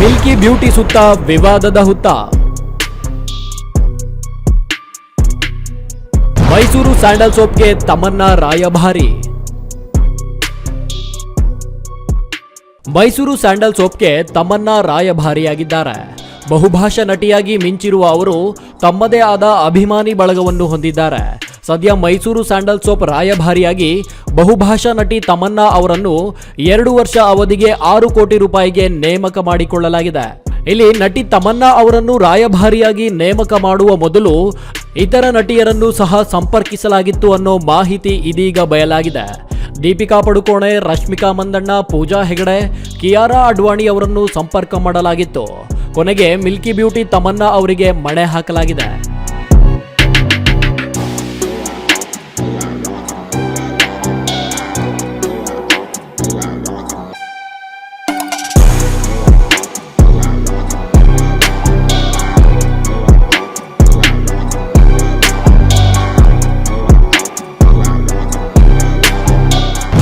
Milky beauty ಸುತ್ತ ವಿವಾದದ ಹುತ್ತ. ಮೈಸೂರು ಸ್ಯಾಂಡಲ್ ಸೋಪ್ಗೆ ತಮನ್ನಾ ರಾಯಭಾರಿ. ಮೈಸೂರು ಸ್ಯಾಂಡಲ್ ಸೋಪ್ಗೆ ತಮನ್ನಾ ರಾಯಭಾರಿಯಾಗಿದ್ದಾರೆ. ಬಹುಭಾಷಾ ನಟಿಯಾಗಿ ಮಿಂಚಿರುವ ಅವರು ತಮ್ಮದೇ ಆದ ಅಭಿಮಾನಿ ಬಳಗವನ್ನು ಹೊಂದಿದ್ದಾರೆ. ಸದ್ಯ ಮೈಸೂರು ಸ್ಯಾಂಡಲ್ ಸೋಪ್ ರಾಯಭಾರಿಯಾಗಿ ಬಹುಭಾಷಾ ನಟಿ ತಮನ್ನಾ ಅವರನ್ನು ಎರಡು ವರ್ಷ ಅವಧಿಗೆ ಆರು ಕೋಟಿ ರೂಪಾಯಿಗೆ ನೇಮಕ ಮಾಡಿಕೊಳ್ಳಲಾಗಿದೆ. ಇಲ್ಲಿ ನಟಿ ತಮನ್ನಾ ಅವರನ್ನು ರಾಯಭಾರಿಯಾಗಿ ನೇಮಕ ಮಾಡುವ ಮೊದಲು ಇತರ ನಟಿಯರನ್ನು ಸಹ ಸಂಪರ್ಕಿಸಲಾಗಿತ್ತು ಅನ್ನೋ ಮಾಹಿತಿ ಇದೀಗ ಬಯಲಾಗಿದೆ. ದೀಪಿಕಾ ಪಡುಕೋಣೆ, ರಶ್ಮಿಕಾ ಮಂದಣ್ಣ, ಪೂಜಾ ಹೆಗಡೆ, ಕಿಯಾರಾ ಅಡ್ವಾಣಿ ಅವರನ್ನು ಸಂಪರ್ಕ ಮಾಡಲಾಗಿತ್ತು. ಕೊನೆಗೆ ಮಿಲ್ಕಿ ಬ್ಯೂಟಿ ತಮನ್ನಾ ಅವರಿಗೆ ಮಣೆ ಹಾಕಲಾಗಿದೆ.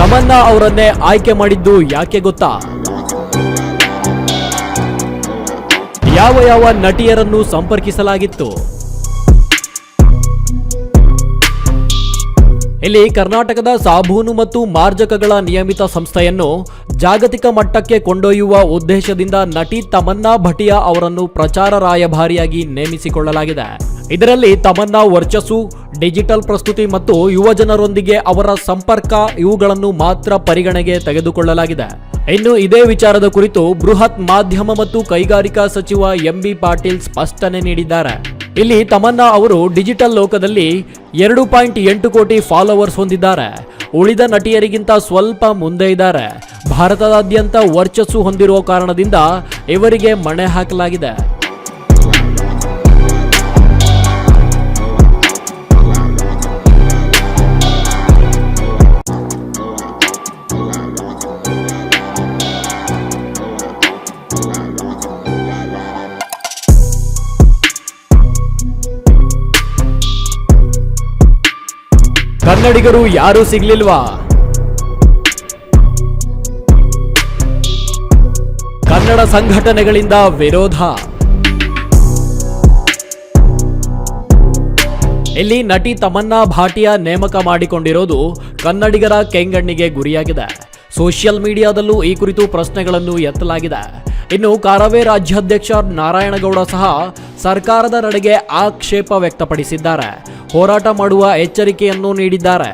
ತಮನ್ನಾ ಅವರನ್ನೇ ಆಯ್ಕೆ ಮಾಡಿದ್ದು ಯಾಕೆ ಗೊತ್ತಾ? ಯಾವ ಯಾವ ನಟಿಯರನ್ನು ಸಂಪರ್ಕಿಸಲಾಗಿತ್ತು? ಇಲ್ಲಿ ಕರ್ನಾಟಕದ ಸಾಬೂನು ಮತ್ತು ಮಾರ್ಜಕಗಳ ನಿಯಮಿತ ಸಂಸ್ಥೆಯನ್ನು ಜಾಗತಿಕ ಮಟ್ಟಕ್ಕೆ ಕೊಂಡೊಯ್ಯುವ ಉದ್ದೇಶದಿಂದ ನಟಿ ತಮನ್ನಾ ಭಟಿಯಾ ಅವರನ್ನು ಪ್ರಚಾರ ರಾಯಭಾರಿಯಾಗಿ ನೇಮಿಸಿಕೊಳ್ಳಲಾಗಿದೆ. ಇದರಲ್ಲಿ ತಮನ್ನಾ ವರ್ಚಸ್ಸು, ಡಿಜಿಟಲ್ ಪ್ರಸ್ತುತಿ ಮತ್ತು ಯುವಜನರೊಂದಿಗೆ ಅವರ ಸಂಪರ್ಕ, ಇವುಗಳನ್ನು ಮಾತ್ರ ಪರಿಗಣೆಗೆ ತೆಗೆದುಕೊಳ್ಳಲಾಗಿದೆ. ಇನ್ನು ಇದೇ ವಿಚಾರದ ಕುರಿತು ಬೃಹತ್ ಮಾಧ್ಯಮ ಮತ್ತು ಕೈಗಾರಿಕಾ ಸಚಿವ ಎಂಬಿ ಪಾಟೀಲ್ ಸ್ಪಷ್ಟನೆ ನೀಡಿದ್ದಾರೆ. ಇಲ್ಲಿ ತಮನ್ನಾ ಅವರು ಡಿಜಿಟಲ್ ಲೋಕದಲ್ಲಿ ಎರಡು ಪಾಯಿಂಟ್ ಎಂಟು ಕೋಟಿ ಫಾಲೋವರ್ಸ್ ಹೊಂದಿದ್ದಾರೆ. ಉಳಿದ ನಟಿಯರಿಗಿಂತ ಸ್ವಲ್ಪ ಮುಂದೆ ಇದ್ದಾರೆ. ಭಾರತದಾದ್ಯಂತ ವರ್ಚಸ್ಸು ಹೊಂದಿರುವ ಕಾರಣದಿಂದ ಇವರಿಗೆ ಮಣೆ ಹಾಕಲಾಗಿದೆ. ಕನ್ನಡಿಗರು ಯಾರೂ ಸಿಗ್ಲಿಲ್ವಾ? ಕನ್ನಡ ಸಂಘಟನೆಗಳಿಂದ ವಿರೋಧ. ಇಲ್ಲಿ ನಟಿ ತಮನ್ನಾ ಭಾಟಿಯಾ ನೇಮಕ ಮಾಡಿಕೊಂಡಿರೋದು ಕನ್ನಡಿಗರ ಕೆಂಗಣ್ಣಿಗೆ ಗುರಿಯಾಗಿದೆ. ಸೋಷಿಯಲ್ ಮೀಡಿಯಾದಲ್ಲೂ ಈ ಕುರಿತು ಪ್ರಶ್ನೆಗಳನ್ನು ಎತ್ತಲಾಗಿದೆ. ಇನ್ನು ಕಾರವೇ ರಾಜ್ಯಾಧ್ಯಕ್ಷ ನಾರಾಯಣಗೌಡ ಸಹ ಸರ್ಕಾರದ ನಡೆಗೆ ಆಕ್ಷೇಪ ವ್ಯಕ್ತಪಡಿಸಿದ್ದಾರೆ. ಹೋರಾಟ ಮಾಡುವ ಎಚ್ಚರಿಕೆಯನ್ನು ನೀಡಿದ್ದಾರೆ.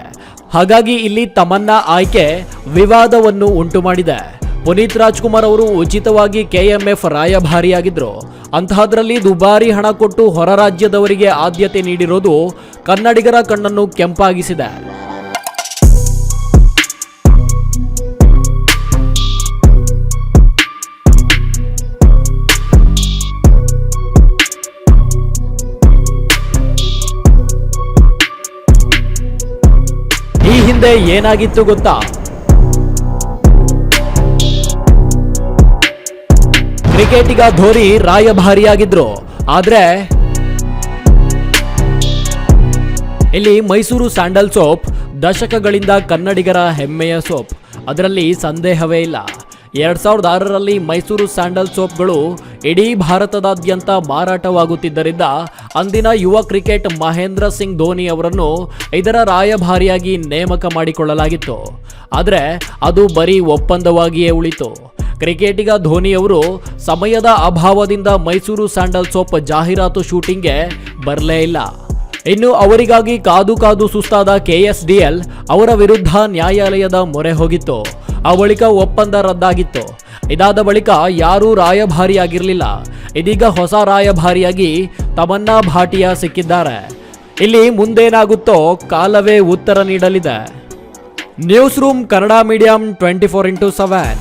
ಹಾಗಾಗಿ ಇಲ್ಲಿ ತಮನ್ನಾ ಆಯ್ಕೆ ವಿವಾದವನ್ನು ಉಂಟು ಮಾಡಿದೆ ಪುನೀತ್ ರಾಜ್ಕುಮಾರ್ ಅವರು ಉಚಿತವಾಗಿ ಕೆಎಂಎಫ್ ರಾಯಭಾರಿಯಾಗಿದ್ದರು ಅಂತಹದ್ರಲ್ಲಿ ದುಬಾರಿ ಹಣ ಕೊಟ್ಟು ಹೊರ ರಾಜ್ಯದವರಿಗೆ ಆದ್ಯತೆ ನೀಡಿರೋದು ಕನ್ನಡಿಗರ ಕಣ್ಣನ್ನು ಕೆಂಪಾಗಿಸಿದೆ. ಹಿಂದೆ ಏನಾಗಿತ್ತು ಗೊತ್ತಾ? ಕ್ರಿಕೆಟಿಗ ಧೋನಿ ರಾಯಭಾರಿಯಾಗಿದ್ರು. ಆದ್ರೆ ಇಲ್ಲಿ ಮೈಸೂರು ಸ್ಯಾಂಡಲ್ ಸೋಪ್ ದಶಕಗಳಿಂದ ಕನ್ನಡಿಗರ ಹೆಮ್ಮೆಯ ಸೋಪ್. ಅದರಲ್ಲಿ ಸಂದೇಹವೇ ಇಲ್ಲ. ಎರಡ್ ಸಾವಿರದ ಆರರಲ್ಲಿ ಮೈಸೂರು ಸ್ಯಾಂಡಲ್ ಸೋಪ್ಗಳು ಇಡೀ ಭಾರತದಾದ್ಯಂತ ಮಾರಾಟವಾಗುತ್ತಿದ್ದರಿಂದ ಅಂದಿನ ಯುವ ಕ್ರಿಕೆಟ್ ಮಹೇಂದ್ರ ಸಿಂಗ್ ಧೋನಿ ಅವರನ್ನು ಇದರ ರಾಯಭಾರಿಯಾಗಿ ನೇಮಕ ಮಾಡಿಕೊಳ್ಳಲಾಗಿತ್ತು. ಆದರೆ ಅದು ಬರೀ ಒಪ್ಪಂದವಾಗಿಯೇ ಉಳಿತು. ಕ್ರಿಕೆಟಿಗ ಧೋನಿ ಅವರು ಸಮಯದ ಅಭಾವದಿಂದ ಮೈಸೂರು ಸ್ಯಾಂಡಲ್ ಸೋಪ್ ಜಾಹೀರಾತು ಶೂಟಿಂಗ್ಗೆ ಬರಲೇ ಇಲ್ಲ. ಇನ್ನು ಅವರಿಗಾಗಿ ಕಾದು ಕಾದು ಸುಸ್ತಾದ ಕೆಎಸ್ಡಿಎಲ್ ಅವರ ವಿರುದ್ಧ ನ್ಯಾಯಾಲಯದ ಮೊರೆ ಹೋಗಿತ್ತು. ಆ ಬಳಿಕ ಒಪ್ಪಂದ ರದ್ದಾಗಿತ್ತು. ಇದಾದ ಬಳಿಕ ಯಾರೂ ರಾಯಭಾರಿಯಾಗಿರಲಿಲ್ಲ. ಇದೀಗ ಹೊಸ ರಾಯಭಾರಿಯಾಗಿ ತಮನ್ನಾ ಭಾಟಿಯಾ ಸಿಕ್ಕಿದ್ದಾರೆ. ಇಲ್ಲಿ ಮುಂದೇನಾಗುತ್ತೋ ಕಾಲವೇ ಉತ್ತರ ನೀಡಲಿದೆ. News room Kannada medium twenty four into seven.